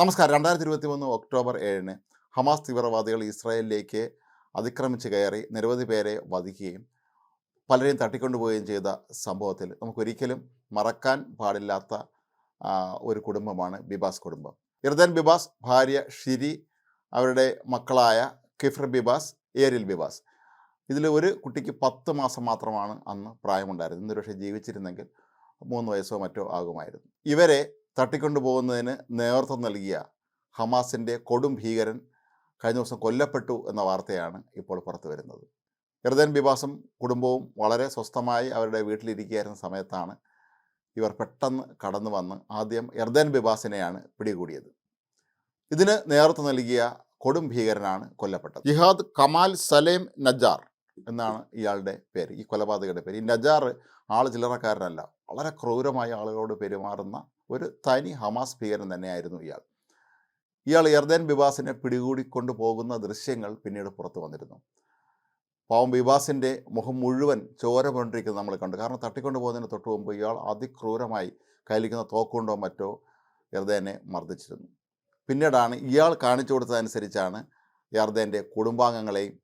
നമസ്കാരം. രണ്ടായിരത്തി ഇരുപത്തി മൂന്ന് ഒക്ടോബർ ഏഴിന് ഹമാസ് തീവ്രവാദികൾ ഇസ്രായേലിലേക്ക് അതിക്രമിച്ച് കയറി നിരവധി പേരെ വധിക്കുകയും പലരെയും തട്ടിക്കൊണ്ടുപോവുകയും ചെയ്ത സംഭവത്തിൽ നമുക്കൊരിക്കലും മറക്കാൻ പാടില്ലാത്ത ഒരു കുടുംബമാണ് ബിബാസ് കുടുംബം. ഇർദൻ ബിബാസ് ഭാര്യ ഷിരി അവരുടെ മക്കളായ കിഫർ ബിബാസ് ഏരിൽ ബിബാസ്. ഇതിൽ ഒരു കുട്ടിക്ക് പത്ത് മാസം മാത്രമാണ് അന്ന് പ്രായമുണ്ടായിരുന്നത്. ഇന്നൊരു പക്ഷേ ജീവിച്ചിരുന്നെങ്കിൽ മൂന്ന് വയസ്സോ മറ്റോ ആകുമായിരുന്നു. ഇവരെ തട്ടിക്കൊണ്ടുപോകുന്നതിന് നേതൃത്വം നൽകിയ ഹമാസിന്റെ കൊടും ഭീകരൻ കഴിഞ്ഞ ദിവസം കൊല്ലപ്പെട്ടു എന്ന വാർത്തയാണ് ഇപ്പോൾ പുറത്തു വരുന്നത്. ഇർദൻ ബിബാസും കുടുംബവും വളരെ സ്വസ്ഥമായി അവരുടെ വീട്ടിലിരിക്കുകയായിരുന്ന സമയത്താണ് ഇവർ പെട്ടെന്ന് കടന്നു വന്ന് ആദ്യം എർദൻ ബിബാസിനെയാണ് പിടികൂടിയത്. ഇതിന് നേതൃത്വം നൽകിയ കൊടും ഭീകരനാണ് കൊല്ലപ്പെട്ടത്. ജിഹാദ് കമാൽ സലേം നജാർ എന്നാണ് ഇയാളുടെ പേര് ഈ കൊലപാതകയുടെ പേര്. ഈ നജാർ ആൾ ചില്ലറക്കാരനല്ല വളരെ ക്രൂരമായ ആളുകളോട് പെരുമാറുന്ന ഒരു തനി ഹമാസ് ഭീകരൻ തന്നെയായിരുന്നു ഇയാൾ. ഇയാൾ എർദൻ ബിബാസിനെ പിടികൂടിക്കൊണ്ട് പോകുന്ന ദൃശ്യങ്ങൾ പിന്നീട് പുറത്തു വന്നിരുന്നു. പാവം ബിബാസിന്റെ മുഖം മുഴുവൻ ചോര കൊണ്ടിരിക്കുന്നത് നമ്മൾ കണ്ടു. കാരണം തട്ടിക്കൊണ്ട് പോകുന്നതിന് തൊട്ട് മുമ്പ് ഇയാൾ അതിക്രൂരമായി കയ്യിലിരിക്കുന്ന തോക്കുകൊണ്ടോ മറ്റോ എർദേനെ മർദ്ദിച്ചിരുന്നു. പിന്നീടാണ് ഇയാൾ കാണിച്ചു കൊടുത്തതനുസരിച്ചാണ് എർദേന്റെ കുടുംബാംഗങ്ങളെയും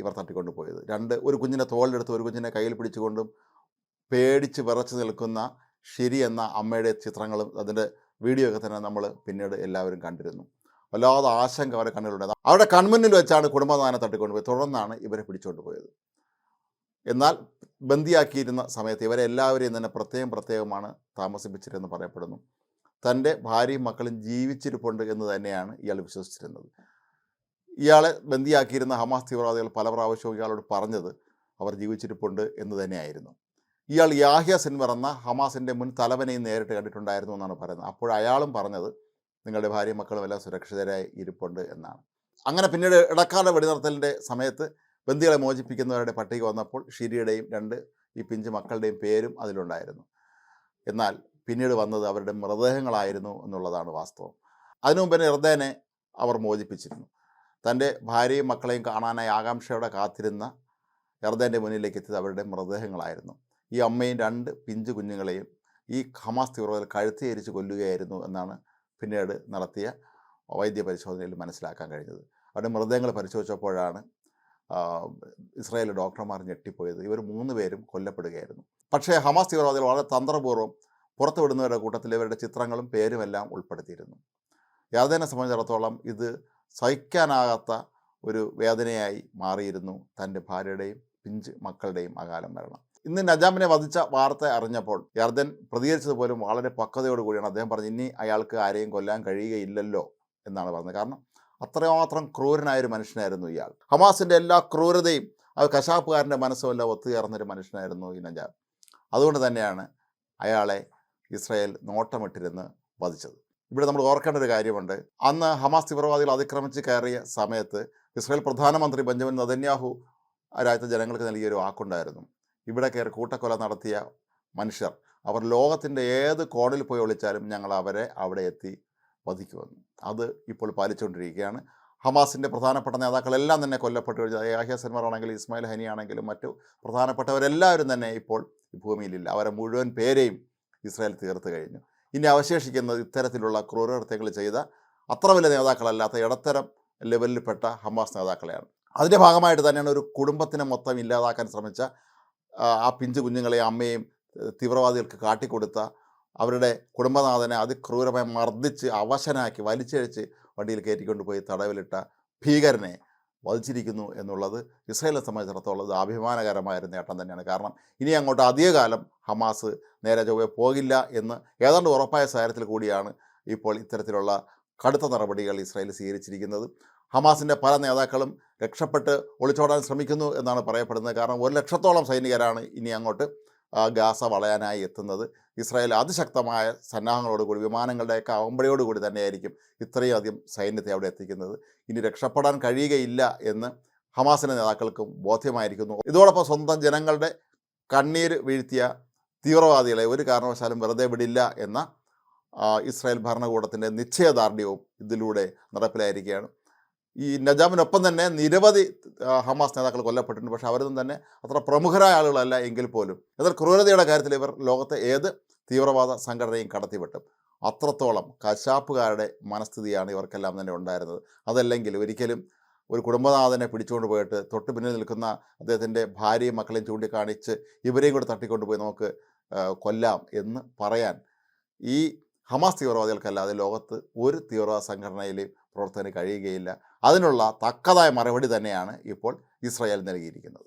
ഇവർ തട്ടിക്കൊണ്ട് പോയത് രണ്ട് ഒരു കുഞ്ഞിനെ തോളിലെടുത്ത് ഒരു കുഞ്ഞിനെ കയ്യിൽ പിടിച്ചുകൊണ്ടും പേടിച്ച് വിറച്ച് നിൽക്കുന്ന ഷിരി എന്ന അമ്മയുടെ ചിത്രങ്ങളും അതിന്റെ വീഡിയോ ഒക്കെ തന്നെ നമ്മൾ പിന്നീട് എല്ലാവരും കണ്ടിരുന്നു. വല്ലാതെ ആശങ്ക അവരെ കണ്ണിലുണ്ടായത് അവരുടെ കൺമുന്നിൽ വെച്ചാണ് കുടുംബനാഥനെ തട്ടിക്കൊണ്ടുപോയി തുടർന്നാണ് ഇവരെ പിടിച്ചുകൊണ്ട് പോയത് എന്നാൽ ബന്ദിയാക്കിയിരുന്ന സമയത്ത് ഇവരെ എല്ലാവരെയും തന്നെ പ്രത്യേകം പ്രത്യേകമാണ് താമസിപ്പിച്ചിരുന്നത് പറയപ്പെടുന്നു. തന്റെ ഭാര്യയും മക്കളും ജീവിച്ചിരിപ്പുണ്ട് എന്ന് തന്നെയാണ് ഇയാൾ വിശ്വസിച്ചിരുന്നത്. ഇയാളെ ബന്ദിയാക്കിയിരുന്ന ഹമാസ് തീവ്രവാദികൾ പല പ്രാവശ്യവും ഇയാളോട് പറഞ്ഞത് അവർ ജീവിച്ചിരിപ്പുണ്ട് എന്ന് തന്നെയായിരുന്നു. ഇയാൾ യാഹ്യ സിൻവർ എന്ന ഹമാസിന്റെ മുൻ തലവനെയും നേരിട്ട് കണ്ടിട്ടുണ്ടായിരുന്നു എന്നാണ് പറയുന്നത്. അപ്പോൾ അയാളും പറഞ്ഞത് നിങ്ങളുടെ ഭാര്യയും മക്കളും എല്ലാം സുരക്ഷിതരായി ഇരിപ്പുണ്ട് എന്നാണ്. അങ്ങനെ പിന്നീട് ഇടക്കാല വെടിനിർത്തലിന്റെ സമയത്ത് ബന്ദികളെ മോചിപ്പിക്കുന്നവരുടെ പട്ടിക വന്നപ്പോൾ ഷിരിയുടെയും രണ്ട് ഈ പിഞ്ച് മക്കളുടെയും പേരും അതിലുണ്ടായിരുന്നു. എന്നാൽ പിന്നീട് വന്നത് അവരുടെ മൃതദേഹങ്ങളായിരുന്നു എന്നുള്ളതാണ് വാസ്തവം. അതിനു മുമ്പ് തന്നെ ഇർദേനെ അവർ മോചിപ്പിച്ചിരുന്നു. തന്റെ ഭാര്യയും മക്കളെയും കാണാനായി ആകാംക്ഷയോടെ കാത്തിരുന്ന എർദന്റെ മുന്നിലേക്ക് എത്തിയത് അവരുടെ മൃതദേഹങ്ങളായിരുന്നു. ഈ അമ്മയും രണ്ട് പിഞ്ചു കുഞ്ഞുങ്ങളെയും ഈ ഹമാസ് തീവ്രവാദികൾ കഴുത്തിയരിച്ച് കൊല്ലുകയായിരുന്നു എന്നാണ് പിന്നീട് നടത്തിയ വൈദ്യ പരിശോധനയിൽ മനസ്സിലാക്കാൻ കഴിഞ്ഞത്. അവരുടെ മൃതദേഹങ്ങൾ പരിശോധിച്ചപ്പോഴാണ് ഇസ്രായേൽ ഡോക്ടർമാർ ഞെട്ടിപ്പോയത്. ഇവർ മൂന്ന് പേരും കൊല്ലപ്പെടുകയായിരുന്നു. പക്ഷേ ഹമാസ് തീവ്രവാദികൾ വളരെ തന്ത്രപൂർവം പുറത്തുവിടുന്നവരുടെ കൂട്ടത്തിൽ ഇവരുടെ ചിത്രങ്ങളും പേരുമെല്ലാം ഉൾപ്പെടുത്തിയിരുന്നു. യാതനെ സംബന്ധിച്ചിടത്തോളം ഇത് സഹിക്കാനാകാത്ത ഒരു വേദനയായി മാറിയിരുന്നു തന്റെ ഭാര്യയുടെയും പിഞ്ച് മക്കളുടെയും അകാലം മരണം. ഇന്ന് നജാമിനെ വധിച്ച വാർത്ത അറിഞ്ഞപ്പോൾ യർദൻ പ്രതികരിച്ചത് പോലും വളരെ പക്വതയോട് കൂടിയാണ്. അദ്ദേഹം പറഞ്ഞു ഇനി അയാൾക്ക് ആരെയും കൊല്ലാൻ കഴിയുകയില്ലല്ലോ എന്നാണ് പറഞ്ഞത്. കാരണം അത്രമാത്രം ക്രൂരനായ ഒരു മനുഷ്യനായിരുന്നു ഇയാൾ. ഹമാസിന്റെ എല്ലാ ക്രൂരതയും അത് കശാപ്പുകാരന്റെ മനസ്സുമെല്ലാം ഒത്തുചേർന്നൊരു മനുഷ്യനായിരുന്നു ഈ നജാം. അതുകൊണ്ട് തന്നെയാണ് അയാളെ ഇസ്രായേൽ നോട്ടമിട്ടിരുന്ന് വധിച്ചത്. ഇവിടെ നമ്മൾ ഓർക്കേണ്ട ഒരു കാര്യമുണ്ട്. അന്ന് ഹമാസ് തീവ്രവാദികൾ അതിക്രമിച്ച് കയറിയ സമയത്ത് ഇസ്രായേൽ പ്രധാനമന്ത്രി ബെഞ്ചമിൻ നദന്യാഹു രാജ്യത്തെ ജനങ്ങൾക്ക് നൽകിയ ഒരു വാക്കുണ്ടായിരുന്നു. ഇവിടെ കയറി കൂട്ടക്കൊല നടത്തിയ മനുഷ്യർ അവർ ലോകത്തിന്റെ ഏത് കോണിൽ പോയി ഒളിച്ചാലും ഞങ്ങൾ അവരെ അവിടെ എത്തി വധിക്കുമെന്ന്. അത് ഇപ്പോൾ പാലിച്ചുകൊണ്ടിരിക്കുകയാണ്. ഹമാസിന്റെ പ്രധാനപ്പെട്ട നേതാക്കളെല്ലാം തന്നെ കൊല്ലപ്പെട്ടു. കഴിഞ്ഞാൽ യാഹ്യ സൻമർ ആണെങ്കിലും ഇസ്മായിൽ ഹനി ആണെങ്കിലും മറ്റു പ്രധാനപ്പെട്ടവരെല്ലാവരും തന്നെ ഇപ്പോൾ ഭൂമിയിലില്ല. അവരെ മുഴുവൻ പേരെയും ഇസ്രായേൽ തീർത്ത് കഴിഞ്ഞു. ഇനി അവശേഷിക്കുന്നത് ഇത്തരത്തിലുള്ള ക്രൂരകൃത്യങ്ങൾ ചെയ്ത അത്ര വലിയ നേതാക്കളല്ലാത്ത ഇടത്തരം ലെവലിൽപ്പെട്ട ഹമാസ് നേതാക്കളെയാണ്. അതിന്റെ ഭാഗമായിട്ട് തന്നെയാണ് ഒരു കുടുംബത്തിനെ മൊത്തം ഇല്ലാതാക്കാൻ ശ്രമിച്ച ആ, പിഞ്ചു കുഞ്ഞുങ്ങളെ അമ്മയും തീവ്രവാദികൾക്ക് കാട്ടിക്കൊടുത്ത അവരുടെ കുടുംബനാഥനെ അതിക്രൂരമായി മർദ്ദിച്ച് അവശനാക്കി വലിച്ചഴിച്ച് വണ്ടിയിൽ കയറ്റിക്കൊണ്ടുപോയി തടവിലിട്ട ഭീകരനെ വധിച്ചിരിക്കുന്നു എന്നുള്ളത് ഇസ്രയേലിനെ സംബന്ധിച്ചിടത്തോളം അത് അഭിമാനകരമായ ഒരു നേട്ടം തന്നെയാണ്. കാരണം ഇനി അങ്ങോട്ട് അധികകാലം ഹമാസ് നേരെ ചൊവ്വെ പോകില്ല എന്ന് ഏതാണ്ട് ഉറപ്പായ സാഹചര്യത്തിൽ കൂടിയാണ് ഇപ്പോൾ ഇത്തരത്തിലുള്ള കടുത്ത നടപടികൾ ഇസ്രായേൽ സ്വീകരിച്ചിരിക്കുന്നത്. ഹമാസിന്റെ പല നേതാക്കളും രക്ഷപ്പെട്ട് ഒളിച്ചോടാൻ ശ്രമിക്കുന്നു എന്നാണ് പറയപ്പെടുന്നത്. കാരണം ഒരു ലക്ഷത്തോളം സൈനികരാണ് ഇനി അങ്ങോട്ട് ഗാസ വളയാനായി എത്തുന്നത് ഇസ്രായേൽ അതിശക്തമായ സന്നാഹങ്ങളോടുകൂടി വിമാനങ്ങളുടെയൊക്കെ അകമ്പടിയോടുകൂടി തന്നെയായിരിക്കും ഇത്രയും അധികം സൈന്യത്തെ അവിടെ എത്തിക്കുന്നത്. ഇനി രക്ഷപ്പെടാൻ കഴിയുകയില്ല എന്ന് ഹമാസിന്റെ നേതാക്കൾക്കും ബോധ്യമായിരിക്കുന്നു. ഇതോടൊപ്പം സ്വന്തം ജനങ്ങളുടെ കണ്ണീര് വീഴ്ത്തിയ തീവ്രവാദികളെ ഒരു കാരണവശാലും വെറുതെ വിടില്ല എന്ന ഇസ്രായേൽ ഭരണകൂടത്തിന്റെ നിശ്ചയദാർഢ്യവും ഇതിലൂടെ നടപ്പിലായിരിക്കുകയാണ്. ഈ നജാമിനൊപ്പം തന്നെ നിരവധി ഹമാസ് നേതാക്കൾ കൊല്ലപ്പെട്ടിട്ടുണ്ട്. പക്ഷേ അവരൊന്നും തന്നെ അത്ര പ്രമുഖരായ ആളുകളല്ല എങ്കിൽ പോലും. എന്നാൽ ക്രൂരതയുടെ കാര്യത്തിൽ ഇവർ ലോകത്തെ ഏത് തീവ്രവാദ സംഘടനയും കടത്തിവിട്ടും. അത്രത്തോളം കശാപ്പുകാരുടെ മനസ്ഥിതിയാണ് ഇവർക്കെല്ലാം തന്നെ ഉണ്ടായിരുന്നത്. അതല്ലെങ്കിൽ ഒരിക്കലും ഒരു കുടുംബനാഥനെ പിടിച്ചുകൊണ്ട് പോയിട്ട് തൊട്ട് പിന്നിൽ നിൽക്കുന്ന അദ്ദേഹത്തിന്റെ ഭാര്യയും മക്കളെയും ചൂണ്ടിക്കാണിച്ച് ഇവരെയും കൂടെ തട്ടിക്കൊണ്ടുപോയി നമുക്ക് കൊല്ലാം എന്ന് പറയാൻ ഈ ഹമാസ് തീവ്രവാദികൾക്കല്ലാതെ ലോകത്ത് ഒരു തീവ്രവാദ സംഘടനയിലെയും പ്രവർത്തനം കഴിയുകയില്ല. അതിനുള്ള തക്കതായ മറുപടി തന്നെയാണ് ഇപ്പോൾ ഇസ്രായേൽ നൽകിയിരിക്കുന്നത്.